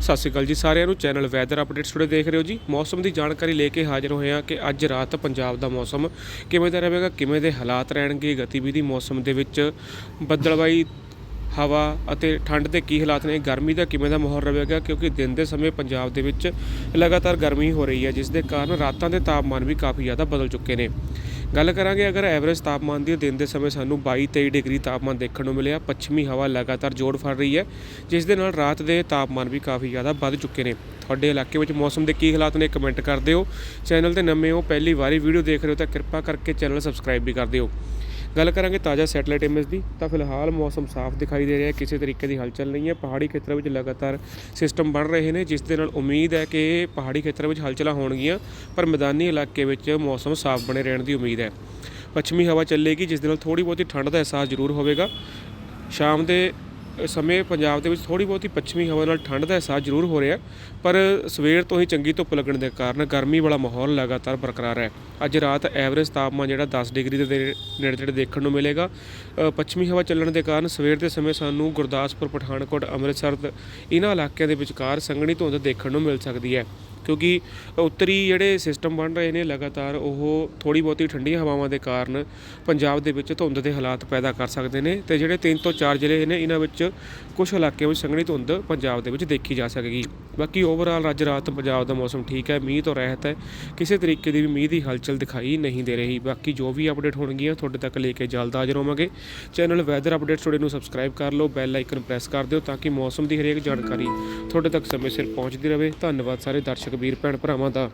ਸਤਿ ਸ਼੍ਰੀ ਅਕਾਲ ਜੀ ਸਾਰਿਆਂ ਨੂੰ। ਚੈਨਲ ਵੈਦਰ ਅਪਡੇਟਸ ਟੁਡੇ ਦੇਖ ਰਹੇ ਹੋ ਜੀ। ਮੌਸਮ ਦੀ ਜਾਣਕਾਰੀ ਲੈ ਕੇ ਹਾਜ਼ਰ ਹੋਏ ਹਾਂ ਕਿ ਅੱਜ ਰਾਤ ਪੰਜਾਬ ਦਾ ਮੌਸਮ ਕਿਵੇਂ ਦਾ ਰਹੇਗਾ, ਕਿਵੇਂ ਦੇ ਹਾਲਾਤ ਰਹਿਣਗੇ, ਗਤੀਵਿਧੀ ਮੌਸਮ ਦੇ ਵਿੱਚ ਬੱਦਲਵਾਈ, ਹਵਾ ਅਤੇ ਠੰਡ ਦੇ ਕੀ ਹਾਲਾਤ ਨੇ, ਗਰਮੀ ਦਾ ਕਿਵੇਂ ਦਾ ਮਾਹੌਲ ਰਹੇਗਾ, ਕਿਉਂਕਿ ਦਿਨ ਦੇ ਸਮੇਂ ਪੰਜਾਬ ਦੇ ਵਿੱਚ ਲਗਾਤਾਰ ਗਰਮੀ ਹੋ ਰਹੀ ਹੈ, ਜਿਸ ਦੇ ਕਾਰਨ ਰਾਤਾਂ ਦੇ ਤਾਪਮਾਨ ਵੀ ਕਾਫੀ ਜ਼ਿਆਦਾ ਬਦਲ ਚੁੱਕੇ ਨੇ। ਗੱਲ ਕਰਾਂਗੇ ਅਗਰ ਐਵਰੇਜ ਤਾਪਮਾਨ ਦੀ, ਦਿਨ ਦੇ ਸਮੇਂ ਸਾਨੂੰ 22 23 ਡਿਗਰੀ ਤਾਪਮਾਨ ਦੇਖਣ ਨੂੰ ਮਿਲਿਆ, ਪੱਛਮੀ ਹਵਾ ਲਗਾਤਾਰ ਜੋੜ ਫੜ ਰਹੀ ਹੈ, ਜਿਸ ਦੇ ਨਾਲ ਰਾਤ ਦੇ ਤਾਪਮਾਨ ਵੀ ਕਾਫੀ ਜ਼ਿਆਦਾ ਵੱਧ ਚੁੱਕੇ ਨੇ। ਤੁਹਾਡੇ ਇਲਾਕੇ ਵਿੱਚ ਮੌਸਮ ਦੇ ਕੀ ਹਾਲਾਤ ਨੇ ਕਮੈਂਟ ਕਰ ਦਿਓ। ਚੈਨਲ ਤੇ ਨਵੇਂ ਹੋ, ਪਹਿਲੀ ਵਾਰੀ ਵੀਡੀਓ ਦੇਖ ਰਹੇ ਹੋ ਤਾਂ ਕਿਰਪਾ ਕਰਕੇ ਚੈਨਲ ਸਬਸਕ੍ਰਾਈਬ ਵੀ ਕਰ ਦਿਓ। ਗੱਲ ਕਰਾਂਗੇ ਤਾਜ਼ਾ ਸੈਟੇਲਾਈਟ ਇਮੇਜ ਦੀ, ਤਾਂ ਫਿਲਹਾਲ ਮੌਸਮ ਸਾਫ਼ ਦਿਖਾਈ ਦੇ ਰਿਹਾ ਹੈ, ਕਿਸੇ ਤਰੀਕੇ ਦੀ ਹਲਚਲ ਨਹੀਂ ਹੈ। ਪਹਾੜੀ ਖੇਤਰਾਂ ਵਿੱਚ ਲਗਾਤਾਰ ਸਿਸਟਮ ਬਣ ਰਹੇ ਨੇ, ਜਿਸ ਦੇ ਨਾਲ ਉਮੀਦ ਹੈ ਕਿ ਪਹਾੜੀ ਖੇਤਰਾਂ ਵਿੱਚ ਹਲਚਲਾਂ ਹੋਣਗੀਆਂ, ਪਰ ਮੈਦਾਨੀ ਇਲਾਕੇ ਵਿੱਚ ਮੌਸਮ ਸਾਫ਼ ਬਣੇ ਰਹਿਣ ਦੀ ਉਮੀਦ ਹੈ। ਪੱਛਮੀ ਹਵਾ ਚੱਲੇਗੀ, ਜਿਸ ਦੇ ਨਾਲ ਥੋੜੀ ਬਹੁਤੀ ਠੰਡ ਦਾ ਅਹਿਸਾਸ ਜ਼ਰੂਰ ਹੋਵੇਗਾ। ਸ਼ਾਮ ਦੇ ਸਮੇਂ ਪੰਜਾਬ ਦੇ ਵਿੱਚ ਥੋੜੀ ਬਹੁਤੀ ਪੱਛਮੀ ਹਵਾ ਨਾਲ ਠੰਡ ਦਾ ਅਹਿਸਾਸ ਜ਼ਰੂਰ ਹੋ ਰਿਹਾ ਪਰ ਸਵੇਰ ਤੋਂ ਹੀ ਚੰਗੀ ਧੁੱਪ ਲੱਗਣ ਦੇ ਕਾਰਨ ਗਰਮੀ ਵਾਲਾ ਮਾਹੌਲ ਲਗਾਤਾਰ ਬਰਕਰਾਰ ਹੈ। ਅੱਜ ਰਾਤ ਐਵਰੇਜ ਤਾਪਮਾਨ ਜਿਹੜਾ 10 ਡਿਗਰੀ ਦੇ ਨੇੜੇ ਤੇੜੇ ਦੇਖਣ ਨੂੰ ਮਿਲੇਗਾ। ਪੱਛਮੀ ਹਵਾ ਚੱਲਣ ਦੇ ਕਾਰਨ ਸਵੇਰ ਦੇ ਸਮੇਂ ਸਾਨੂੰ ਗੁਰਦਾਸਪੁਰ, ਪਠਾਨਕੋਟ, ਅੰਮ੍ਰਿਤਸਰ ਇਹਨਾਂ ਇਲਾਕਿਆਂ ਦੇ ਵਿਚਕਾਰ ਸੰਘਣੀ ਧੁੰਦ ਦੇਖਣ ਨੂੰ ਮਿਲ ਸਕਦੀ ਹੈ। ਕਿਉਂਕਿ ਉੱਤਰੀ ਜਿਹੜੇ ਸਿਸਟਮ ਬਣ ਰਹੇ ਨੇ ਲਗਾਤਾਰ, ਉਹ ਥੋੜੀ ਬਹੁਤੀ ਠੰਡੀਆਂ ਹਵਾਵਾਂ ਦੇ ਕਾਰਨ ਪੰਜਾਬ ਦੇ ਵਿੱਚ ਧੁੰਦ ਦੇ ਹਾਲਾਤ ਪੈਦਾ ਕਰ ਸਕਦੇ ਨੇ ਤੇ ਜਿਹੜੇ ਤਿੰਨ ਤੋਂ ਚਾਰ ਜ਼ਿਲ੍ਹੇ ਨੇ, ਇਹਨਾਂ ਵਿੱਚ ਕੁਝ ਇਲਾਕਿਆਂ ਵਿੱਚ ਸੰਘਣੀ ਧੁੰਦ ਪੰਜਾਬ ਦੇ ਵਿੱਚ ਦੇਖੀ ਜਾ ਸਕੇਗੀ। ਬਾਕੀ ਓਵਰਆਲ ਅੱਜ ਰਾਤ ਪੰਜਾਬ ਦਾ ਮੌਸਮ ਠੀਕ ਹੈ, ਮੀਂਹ ਤੋਂ ਰਹਿਤ ਹੈ। ਕਿਸੇ ਤਰੀਕੇ ਦੀ ਵੀ ਮੀਂਹ ਦੀ ਹਲਚਲ ਦਿਖਾਈ ਨਹੀਂ ਦੇ ਰਹੀ। ਬਾਕੀ ਜੋ ਵੀ ਅਪਡੇਟ ਹੋਣਗੀਆਂ, ਤੁਹਾਡੇ ਤੱਕ ਲੈ ਕੇ ਜਲਦ ਹਾਜ਼ਰ ਹੋਵਾਂਗੇ। ਚੈਨਲ ਵੈਦਰ ਅਪਡੇਟਸ ਤੁਹਾਡੇ ਨੂੰ ਸਬਸਕ੍ਰਾਈਬ ਕਰ ਲਓ ਬੈਲ ਆਈਕਨ ਪ੍ਰੈਸ ਕਰ ਦਿਓ ਤਾਂ ਕਿ ਮੌਸਮ ਦੀ ਹਰੇਕ ਜਾਣਕਾਰੀ ਤੁਹਾਡੇ ਤੱਕ ਸਮੇਂ ਸਿਰ ਪਹੁੰਚਦੀ ਰਹੇ। ਧੰਨਵਾਦ ਸਾਰੇ ਦਰਸ਼ਕ, ਵੀਰ, ਭੈਣ, ਭਰਾਵਾਂ ਦਾ।